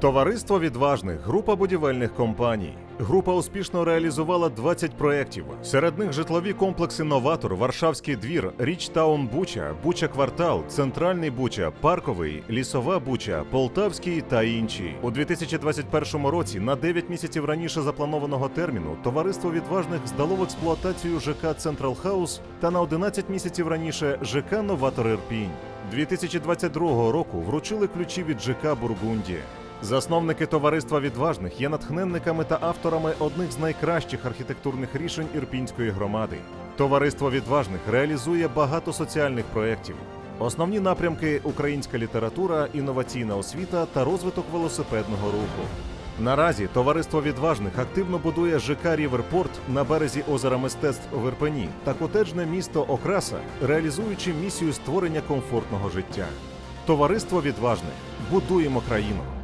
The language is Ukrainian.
Товариство відважних, група будівельних компаній. Група успішно реалізувала 20 проєктів. Серед них житлові комплекси Новатор, Варшавський двір, Річтаун Буча, Буча Квартал, Центральний Буча, Парковий, Лісова Буча, Полтавський та інші. У 2021 році, на 9 місяців раніше запланованого терміну, товариство відважних здало в експлуатацію ЖК Централ Хаус та на 11 місяців раніше ЖК Новатор Ірпінь. 2022 року вручили ключі від ЖК Бургундія. Засновники товариства відважних є натхненниками та авторами одних з найкращих архітектурних рішень ірпінської громади. Товариство відважних реалізує багато соціальних проєктів. Основні напрямки українська література, інноваційна освіта та розвиток велосипедного руху. Наразі товариство відважних активно будує ЖК Ріверпорт на березі озера мистецтв в Ірпені та котеджне місто Окраса, реалізуючи місію створення комфортного життя. Товариство відважних будуємо країну.